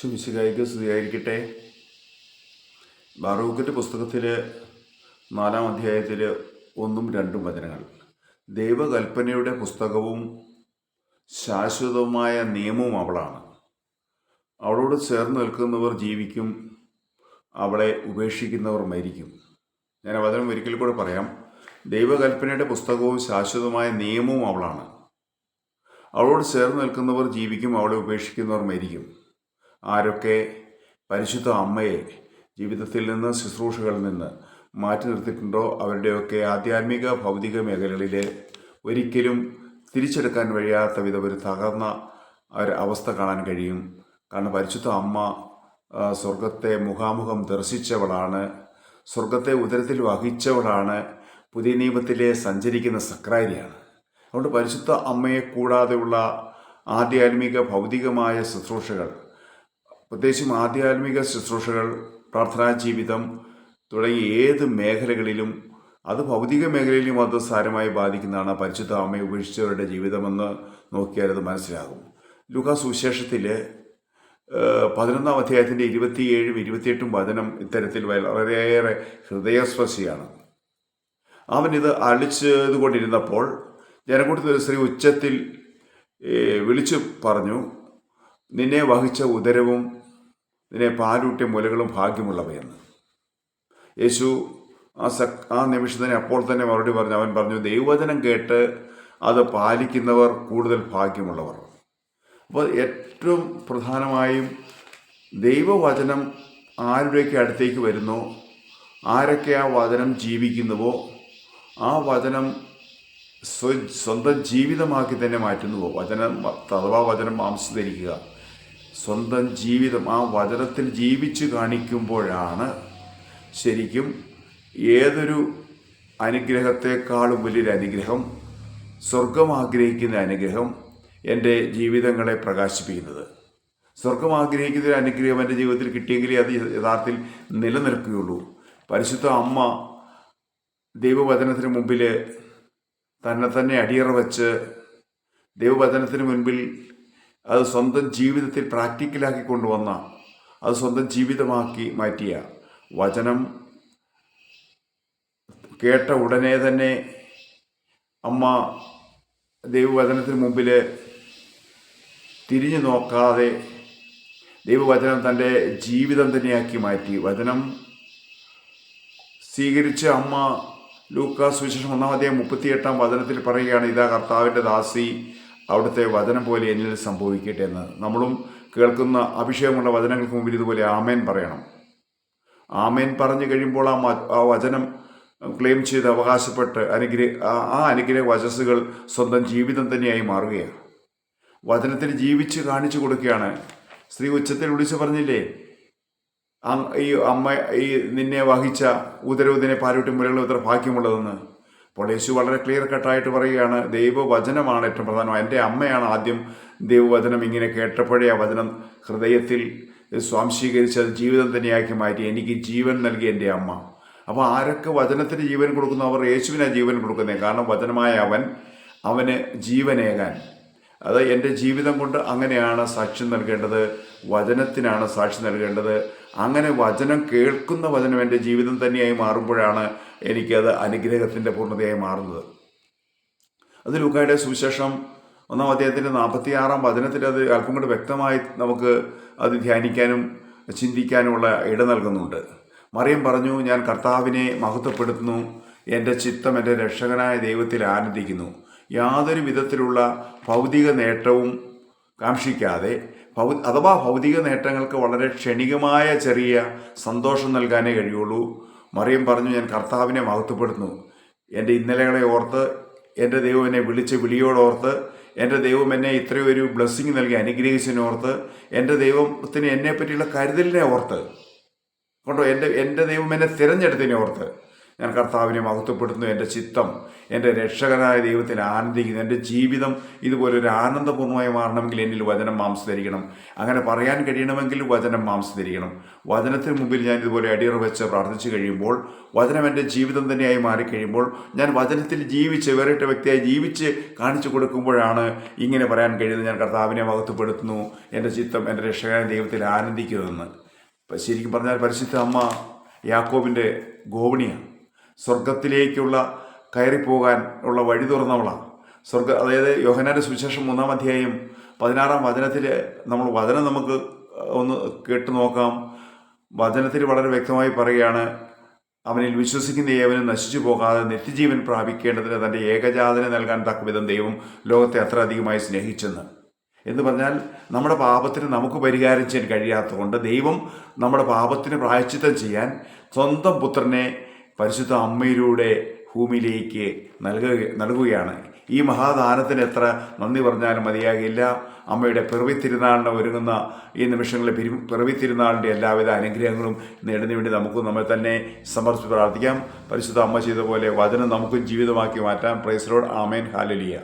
ശുമിശികായിക്ക് സ്തുതിയായിരിക്കട്ടെ ബാറൂക്കറ്റ് പുസ്തകത്തിലെ നാലാം അധ്യായത്തിൽ ഒന്നും രണ്ടും വചനങ്ങൾ. ദൈവകൽപ്പനയുടെ പുസ്തകവും ശാശ്വതവുമായ നിയമവും അവളാണ്. അവളോട് ചേർന്ന് നിൽക്കുന്നവർ ജീവിക്കും അവളെ ഉപേക്ഷിക്കുന്നവർ മരിക്കും. ഞാൻ വചനം ഒരിക്കൽ കൂടെ പറയാം. ദൈവകൽപ്പനയുടെ പുസ്തകവും ശാശ്വതമായ നിയമവും അവളാണ്. അവളോട് ചേർന്ന് നിൽക്കുന്നവർ ജീവിക്കും അവളെ ഉപേക്ഷിക്കുന്നവർ മരിക്കും. ആരൊക്കെ പരിശുദ്ധ അമ്മയെ ജീവിതത്തിൽ നിന്ന് ശുശ്രൂഷകളിൽ നിന്ന് മാറ്റി നിർത്തിയിട്ടുണ്ടോ? അവരുടെയൊക്കെ ആധ്യാത്മിക ഭൗതിക മേഖലകളിൽ ഒരിക്കലും തിരിച്ചെടുക്കാൻ കഴിയാത്ത വിധം ഒരു തകർന്ന ഒരു അവസ്ഥ കാണാൻ കഴിയും. കാരണം പരിശുദ്ധ അമ്മ സ്വർഗത്തെ മുഖാമുഖം ദർശിച്ചവളാണ്. സ്വർഗത്തെ ഉദരത്തിൽ വഹിച്ചവളാണ്. പുതിയ നിയമത്തിലെ സഞ്ചരിക്കുന്ന സക്രാരിയാണ്. അതുകൊണ്ട് പരിശുദ്ധ അമ്മയെ കൂടാതെയുള്ള ആധ്യാത്മിക ഭൗതികമായ ശുശ്രൂഷകൾ പ്രത്യേകിച്ചും ആധ്യാത്മിക ശുശ്രൂഷകൾ പ്രാർത്ഥനാ ജീവിതം തുടങ്ങി ഏത് മേഖലകളിലും അത് ഭൗതിക മേഖലയിലും അത് സാരമായി ബാധിക്കുന്നതാണ് പരിശുദ്ധ അമ്മയെ ഉപേക്ഷിച്ചവരുടെ ജീവിതമെന്ന് നോക്കിയാൽ അത് മനസ്സിലാകും. ലുക സുവിശേഷത്തിൽ പതിനൊന്നാം അധ്യായത്തിന്റെ ഇരുപത്തിയേഴും ഇരുപത്തിയെട്ടും വചനം ഇത്തരത്തിൽ വളരെയേറെ ഹൃദയസ്പർശിയാണ്. അവൻ ഇത് അളിച്ചതുകൊണ്ടിരുന്നപ്പോൾ ജനക്കൂട്ടത്തിൽ ഒരു സ്ത്രീ ഉച്ചത്തിൽ വിളിച്ചു പറഞ്ഞു നിന്നെ വഹിച്ച ഉദരവും നിന്നെ പാലൂട്ടിയ മുലകളും ഭാഗ്യമുള്ളവയെന്ന്. യേശു ആ സക് ആ നിമിഷം തന്നെ അപ്പോൾ തന്നെ മറുപടി പറഞ്ഞു. അവൻ പറഞ്ഞു ദൈവവചനം കേട്ട് അത് പാലിക്കുന്നവർ കൂടുതൽ ഭാഗ്യമുള്ളവർ. അപ്പോൾ ഏറ്റവും പ്രധാനമായും ദൈവവചനം ആരുടെയൊക്കെ അടുത്തേക്ക് വരുന്നോ ആരൊക്കെ ആ വചനം ജീവിക്കുന്നുവോ ആ വചനം സ്വ- സ്വന്തം ജീവിതമാക്കി തന്നെ മാറ്റുന്നുവോ? വചനം അഥവാ വചനം മാംസം ധരിക്കുക സ്വന്തം ജീവിതം ആ വചനത്തിൽ ജീവിച്ചു കാണിക്കുമ്പോഴാണ് ശരിക്കും ഏതൊരു അനുഗ്രഹത്തെക്കാളും വലിയൊരു അനുഗ്രഹം സ്വർഗം ആഗ്രഹിക്കുന്ന അനുഗ്രഹം എന്റെ ജീവിതങ്ങളെ പ്രകാശിപ്പിക്കുന്നത്. സ്വർഗം ആഗ്രഹിക്കുന്ന ഒരു അനുഗ്രഹം എന്റെ ജീവിതത്തിൽ കിട്ടിയെങ്കിലേ അത് യഥാർത്ഥത്തിൽ നിലനിൽക്കുകയുള്ളൂ. പരിശുദ്ധ അമ്മ ദൈവവചനത്തിന് മുമ്പിൽ തന്നെ തന്നെ അടിയറ വച്ച് ദൈവവചനത്തിന് മുൻപിൽ അത് സ്വന്തം ജീവിതത്തിൽ പ്രാക്ടിക്കലാക്കി കൊണ്ടുവന്ന അത് സ്വന്തം ജീവിതമാക്കി മാറ്റിയ വചനം കേട്ട ഉടനെ തന്നെ അമ്മ ദൈവവചനത്തിന് മുമ്പിൽ തിരിഞ്ഞു നോക്കാതെ ദൈവവചനം തന്റെ ജീവിതം തന്നെയാക്കി മാറ്റി. വചനം സ്വീകരിച്ച അമ്മ ലൂക്കാസ് വിശേഷം ഒന്നാം അധ്യായം മുപ്പത്തിയെട്ടാം വചനത്തിൽ പറയുകയാണ് ഇതാ കർത്താവിന്റെ ദാസി അവിടുത്തെ വചനം പോലെ എന്നിൽ സംഭവിക്കട്ടെ എന്ന്. നമ്മളും കേൾക്കുന്ന അഭിഷേകമുള്ള വചനങ്ങൾക്ക് മുമ്പിൽ ഇതുപോലെ ആമേൻ പറയണം. ആമേൻ പറഞ്ഞു കഴിയുമ്പോൾ ആ ആ വചനം ക്ലെയിം ചെയ്ത് അവകാശപ്പെട്ട് അനുഗ്രഹ ആ- അനുഗ്രഹ വചസ്സുകൾ സ്വന്തം ജീവിതം തന്നെയായി മാറുകയാണ്. വചനത്തിൽ ജീവിച്ച് കാണിച്ചു കൊടുക്കുകയാണ്. സ്ത്രീ ഉച്ചത്തിൽ വിളിച്ചു പറഞ്ഞില്ലേ? ഈ അമ്മ ഈ നിന്നെ വഹിച്ച ഉദരവുദിനെ പാരൂട്ടി ഉത്ര ഭാഗ്യമുള്ളതെന്ന്. അപ്പോൾ യേശു വളരെ ക്ലിയർ കട്ടായിട്ട് പറയുകയാണ് ദൈവവചനമാണ് ഏറ്റവും പ്രധാനം. എന്റെ അമ്മയാണ് ആദ്യം ദൈവവചനം ഇങ്ങനെ കേട്ടപ്പോഴേ ആ വചനം ഹൃദയത്തിൽ സ്വാംശീകരിച്ച് അത് ജീവിതം തന്നെയാക്കി മാറ്റി. എനിക്ക് ജീവൻ നൽകി എന്റെ അമ്മ. അപ്പോൾ ആരൊക്കെ വചനത്തിന് ജീവൻ കൊടുക്കുന്നു? അവർ യേശുവിനാണ് ജീവൻ കൊടുക്കുന്നത് കാരണം വചനമായ അവൻ അവന് ജീവനേകാൻ. അത് എന്റെ ജീവിതം കൊണ്ട് അങ്ങനെയാണ് സാക്ഷ്യം നൽകേണ്ടത്. വചനത്തിനാണ് സാക്ഷ്യം നൽകേണ്ടത്. അങ്ങനെ വചനം കേൾക്കുന്ന വചനം എന്റെ ജീവിതം തന്നെയായി മാറുമ്പോഴാണ് എനിക്കത് അനുഗ്രഹത്തിന്റെ പൂർണതയായി മാറുന്നത്. അത് ലൂക്കായുടെ സുവിശേഷം ഒന്നാം അദ്ദേഹത്തിന്റെ നാൽപ്പത്തി ആറാം വചനത്തിൽ അത് അല്പം കൂടി വ്യക്തമായി നമുക്ക് അത് ധ്യാനിക്കാനും ചിന്തിക്കാനുമുള്ള ഇട നൽകുന്നുണ്ട്. മറിയം പറഞ്ഞു ഞാൻ കർത്താവിനെ മഹത്വപ്പെടുത്തുന്നു. എന്റെ ചിത്തം എന്റെ രക്ഷകനായ ദൈവത്തിൽ ആനന്ദിക്കുന്നു. യാതൊരു വിധത്തിലുള്ള ഭൗതിക നേട്ടവും കാക്ഷിക്കാതെ ഭൗ അഥവാ ഭൗതിക നേട്ടങ്ങൾക്ക് വളരെ ക്ഷണികമായ ചെറിയ സന്തോഷം നൽകാനേ കഴിയുള്ളൂ. മറിയം പറഞ്ഞു ഞാൻ കർത്താവിനെ മഹത്വപ്പെടുന്നു എന്റെ ഇന്നലകളെ ഓർത്ത് എന്റെ ദൈവം എന്നെ വിളിച്ച് വിളിയോടോർത്ത് എന്റെ ദൈവം എന്നെ ഇത്രയും ഒരു ബ്ലെസ്സിങ് നൽകി അനുഗ്രഹിച്ചതിനോർത്ത് എന്റെ ദൈവത്തിന് എന്നെ പറ്റിയുള്ള കരുതലിനെ ഓർത്ത് കൊണ്ടോ എന്റെ എന്റെ ദൈവം എന്നെ തിരഞ്ഞെടുത്തതിനെ ഓർത്ത് ഞാൻ കർത്താവിനെ മഹത്വപ്പെടുത്തുന്നു. എന്റെ ചിത്തം എന്റെ രക്ഷകനായ ദൈവത്തിൽ ആനന്ദിക്കുന്നു. എന്റെ ജീവിതം ഇതുപോലെ ഒരു ആനന്ദപൂർണമായി മാറണമെങ്കിൽ എന്നിൽ വചനം മാംസം ധരിക്കണം അങ്ങനെ പറയാൻ കഴിയണമെങ്കിൽ വചനം മാംസം ധരിക്കണം വചനത്തിന് മുമ്പിൽ ഞാൻ ഇതുപോലെ അടിയറ വെച്ച് പ്രാർത്ഥിച്ചു കഴിയുമ്പോൾ വചനം എന്റെ ജീവിതം തന്നെയായി മാറിക്കഴിയുമ്പോൾ ഞാൻ വചനത്തിൽ ജീവിച്ച് വേറിട്ട വ്യക്തിയായി ജീവിച്ച് കാണിച്ചു കൊടുക്കുമ്പോഴാണ് ഇങ്ങനെ പറയാൻ കഴിയുന്നത്. ഞാൻ കർത്താവിനെ മഹത്വപ്പെടുത്തുന്നു. എന്റെ ചിത്തം എന്റെ രക്ഷകനായ ദൈവത്തിൽ ആനന്ദിക്കുന്നതെന്ന് ശരിക്കും പറഞ്ഞാൽ പരിശുദ്ധ അമ്മ യാക്കോബിന്റെ ഗോവണിയാണ് സ്വർഗത്തിലേക്കുള്ള കയറിപ്പോകാൻ ഉള്ള വഴി തുറന്നവളാണ്. സ്വർഗ അതായത് യോഹനാന്റെ സുവിശേഷം മൂന്നാം അധ്യായം പതിനാറാം വചനത്തിൽ നമ്മൾ വചനം നമുക്ക് ഒന്ന് കേട്ട് നോക്കാം. വചനത്തിൽ വളരെ വ്യക്തമായി പറയുകയാണ് അവനിൽ വിശ്വസിക്കുന്ന ഏവനും നശിച്ചു പോകാതെ നിത്യജീവൻ പ്രാപിക്കേണ്ടതിന് തന്റെ ഏകജാതനെ നൽകാൻ തക്കവിധം ദൈവം ലോകത്തെ അത്ര അധികമായി സ്നേഹിച്ചെന്ന്. എന്ന് പറഞ്ഞാൽ നമ്മുടെ പാപത്തിന് നമുക്ക് പരിഹാരം ചെയ്യാൻ കഴിയാത്തതുകൊണ്ട് ദൈവം നമ്മുടെ പാപത്തിന് പ്രായച്ചിത്തം ചെയ്യാൻ സ്വന്തം പുത്രനെ പരിശുദ്ധ അമ്മയിലൂടെ ഭൂമിയിലേക്ക് നൽകുക നൽകുകയാണ്. ഈ മഹാദാനത്തിന് എത്ര നന്ദി പറഞ്ഞാലും മതിയാകില്ല. അമ്മയുടെ പിറവി തിരുനാളിന് ഒരുങ്ങുന്ന ഈ നിമിഷങ്ങളിലെ പിരി പിറവി തിരുനാളിന്റെ എല്ലാവിധ അനുഗ്രഹങ്ങളും നേടുന്നതിന് വേണ്ടി നമുക്ക് നമ്മെ തന്നെ സമർപ്പിച്ച് പ്രാർത്ഥിക്കാം. പരിശുദ്ധ അമ്മ ചെയ്ത പോലെ വചനം നമുക്കും ജീവിതമാക്കി മാറ്റാം. Praise lord. ആമേൻ. ഹാലലിയ